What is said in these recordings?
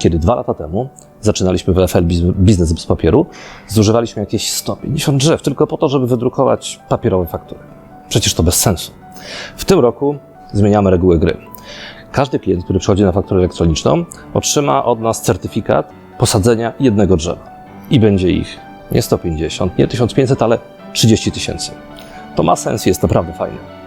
kiedy dwa lata temu zaczynaliśmy WFL Biz- Biznes bez papieru, zużywaliśmy jakieś 150 drzew tylko po to, żeby wydrukować papierowe faktury. Przecież to bez sensu. W tym roku zmieniamy reguły gry. Każdy klient, który przychodzi na fakturę elektroniczną, otrzyma od nas certyfikat posadzenia jednego drzewa. I będzie ich nie 150, nie 1500, ale 30 tysięcy. To ma sens, jest naprawdę fajne.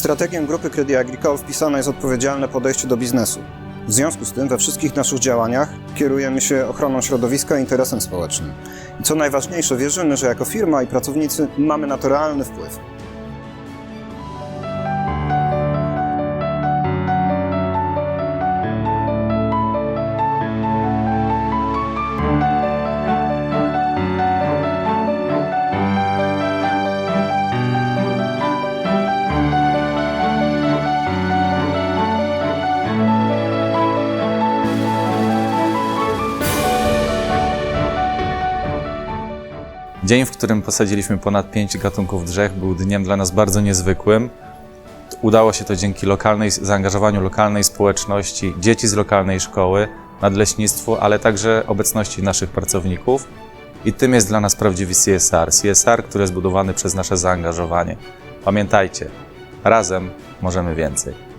Strategię Grupy Credit Agricole wpisane jest odpowiedzialne podejście do biznesu. W związku z tym we wszystkich naszych działaniach kierujemy się ochroną środowiska i interesem społecznym. I co najważniejsze, wierzymy, że jako firma i pracownicy mamy na to realny wpływ. Dzień, w którym posadziliśmy ponad pięć gatunków drzew, był dniem dla nas bardzo niezwykłym. Udało się to dzięki lokalnej, zaangażowaniu lokalnej społeczności, dzieci z lokalnej szkoły, nadleśnictwu, ale także obecności naszych pracowników. I tym jest dla nas prawdziwy CSR. CSR, który jest budowany przez nasze zaangażowanie. Pamiętajcie, razem możemy więcej.